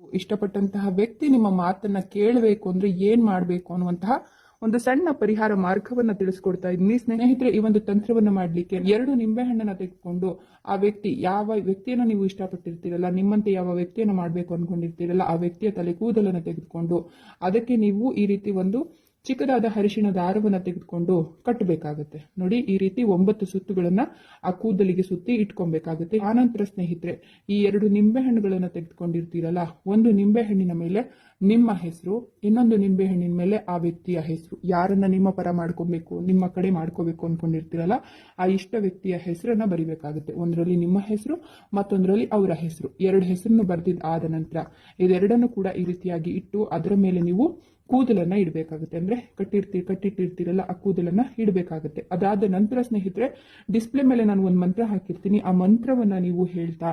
ಇಷ್ಟಪಟ್ಟಂತಹ ವ್ಯಕ್ತಿ ನಿಮ್ಮ ಮಾತನ್ನ ಕೇಳಬೇಕು ಅಂದ್ರೆ ಏನ್ ಮಾಡಬೇಕು ಅನ್ನುವಂತಹ ಒಂದು ಸಣ್ಣ ಪರಿಹಾರ ಮಾರ್ಗವನ್ನ ತಿಳಿಸ್ಕೊಡ್ತಾ ಇದ್ದೀನಿ. ಸ್ನೇಹಿತರೆ, ಈ ಒಂದು ತಂತ್ರವನ್ನ ಮಾಡ್ಲಿಕ್ಕೆ ಎರಡು ನಿಂಬೆಹಣ್ಣನ್ನ ತೆಗೆದುಕೊಂಡು ಆ ವ್ಯಕ್ತಿ ಯಾವ ವ್ಯಕ್ತಿಯನ್ನ ನೀವು ಇಷ್ಟಪಟ್ಟಿರ್ತೀರಲ್ಲ, ನಿಮ್ಮಂತೆ ಯಾವ ವ್ಯಕ್ತಿಯನ್ನು ಮಾಡಬೇಕು ಅನ್ಕೊಂಡಿರ್ತೀರಲ್ಲ, ಆ ವ್ಯಕ್ತಿಯ ತಲೆ ಕೂದಲನ್ನು ತೆಗೆದುಕೊಂಡು ಅದಕ್ಕೆ ನೀವು ಈ ರೀತಿ ಒಂದು ಚಿಕ್ಕದಾದ ಅರಿಶಿಣ ದಾರವನ್ನು ತೆಗೆದುಕೊಂಡು ಕಟ್ಟಬೇಕಾಗುತ್ತೆ. ನೋಡಿ, ಈ ರೀತಿ ಒಂಬತ್ತು ಸುತ್ತುಗಳನ್ನು ಆ ಕೂದಲಿಗೆ ಸುತ್ತಿ ಇಟ್ಕೊಬೇಕಾಗುತ್ತೆ. ಆನಂತರ ಸ್ನೇಹಿತರೆ, ಈ ಎರಡು ನಿಂಬೆಹಣ್ಣುಗಳನ್ನು ತೆಗೆದುಕೊಂಡಿರ್ತೀರಲ್ಲ, ಒಂದು ನಿಂಬೆಹಣ್ಣಿನ ಮೇಲೆ ನಿಮ್ಮ ಹೆಸರು, ಇನ್ನೊಂದು ನಿಂಬೆಹಣ್ಣಿನ ಮೇಲೆ ಆ ವ್ಯಕ್ತಿಯ ಹೆಸರು. ಯಾರನ್ನ ನಿಮ್ಮ ಪರ ಮಾಡ್ಕೊಬೇಕು, ನಿಮ್ಮ ಕಡೆ ಮಾಡ್ಕೋಬೇಕು ಅನ್ಕೊಂಡಿರ್ತೀರಲ್ಲ, ಆ ಇಷ್ಟ ವ್ಯಕ್ತಿಯ ಹೆಸರನ್ನ ಬರಿಬೇಕಾಗುತ್ತೆ. ಒಂದರಲ್ಲಿ ನಿಮ್ಮ ಹೆಸರು, ಮತ್ತೊಂದರಲ್ಲಿ ಅವರ ಹೆಸರು. ಎರಡು ಹೆಸರನ್ನು ಬರೆದಿದ್ದ ಆದ ನಂತರ, ಇದೆರಡನ್ನು ಕೂಡ ಈ ರೀತಿಯಾಗಿ ಇಟ್ಟು ಅದರ ಮೇಲೆ ನೀವು ಕೂದಲನ್ನ ಇಡಬೇಕಾಗುತ್ತೆ. ಅಂದ್ರೆ ಕಟ್ಟಿರ್ತೀರಿ ಕಟ್ಟಿಟ್ಟಿರ್ತೀರಲ್ಲ, ಆ ಕೂದಲನ್ನ ಇಡಬೇಕಾಗುತ್ತೆ. ಅದಾದ ನಂತರ ಸ್ನೇಹಿತರೆ ಡಿಸ್ಪ್ಲೇ ಮೇಲೆ ನಾನು ಒಂದು ಮಂತ್ರ ಹಾಕಿರ್ತೀನಿ. ಆ ಮಂತ್ರವನ್ನ ನೀವು ಹೇಳ್ತಾ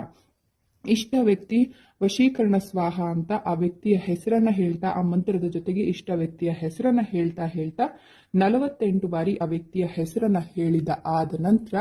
ಇಷ್ಟ ವ್ಯಕ್ತಿ ವಶೀಕರಣ ಸ್ವಾಹ ಅಂತ ಆ ವ್ಯಕ್ತಿಯ ಹೆಸರನ್ನ ಹೇಳ್ತಾ, ಆ ಮಂತ್ರದ ಜೊತೆಗೆ ಇಷ್ಟ ವ್ಯಕ್ತಿಯ ಹೆಸರನ್ನ ಹೇಳ್ತಾ ಹೇಳ್ತಾ ನಲವತ್ತೆಂಟು ಬಾರಿ ಆ ವ್ಯಕ್ತಿಯ ಹೆಸರನ್ನ ಹೇಳಿದ ಆದ ನಂತರ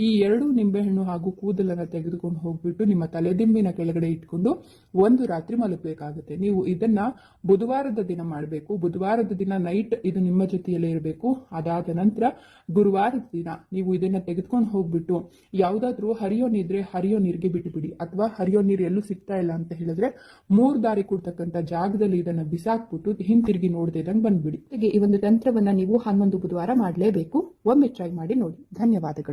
ಈ ಎರಡು ನಿಂಬೆಹಣ್ಣು ಹಾಗೂ ಕೂದಲನ್ನ ತೆಗೆದುಕೊಂಡು ಹೋಗ್ಬಿಟ್ಟು ನಿಮ್ಮ ತಲೆದಿಂಬಿನ ಕೆಳಗಡೆ ಇಟ್ಕೊಂಡು ಒಂದು ರಾತ್ರಿ ಮಲಗಬೇಕಾಗುತ್ತೆ. ನೀವು ಇದನ್ನ ಬುಧವಾರದ ದಿನ ಮಾಡಬೇಕು. ಬುಧವಾರದ ದಿನ ನೈಟ್ ಇದು ನಿಮ್ಮ ಜೊತೆಯಲ್ಲೇ ಇರಬೇಕು. ಅದಾದ ನಂತರ ಗುರುವಾರದ ದಿನ ನೀವು ಇದನ್ನ ತೆಗೆದುಕೊಂಡು ಹೋಗ್ಬಿಟ್ಟು ಯಾವುದಾದ್ರೂ ಹರಿಯೋ ನೀರಿದ್ರೆ ಹರಿಯೋ ನೀರಿಗೆ ಬಿಟ್ಟುಬಿಡಿ ಅಥವಾ ಹರಿಯೋ ನೀರು ಎಲ್ಲೂ ಸಿಗ್ತಾ ಇಲ್ಲ ಅಂತ ಹೇಳಿದ್ರೆ ಮೂರ್ ದಾರಿ ಕೊಡ್ತಕ್ಕಂಥ ಜಾಗದಲ್ಲಿ ಇದನ್ನ ಬಿಸಾಕ್ಬಿಟ್ಟು ಹಿಂತಿರುಗಿ ನೋಡದೆ ಇದ್ದಂಗೆ ಬಂದ್ಬಿಡಿ. ಈ ಒಂದು ತಂತ್ರವನ್ನ ನೀವು ಹನ್ನೊಂದು ಬುಧವಾರ ಮಾಡಲೇಬೇಕು. ಒಮ್ಮೆ ಟ್ರೈ ಮಾಡಿ ನೋಡಿ. ಧನ್ಯವಾದಗಳು.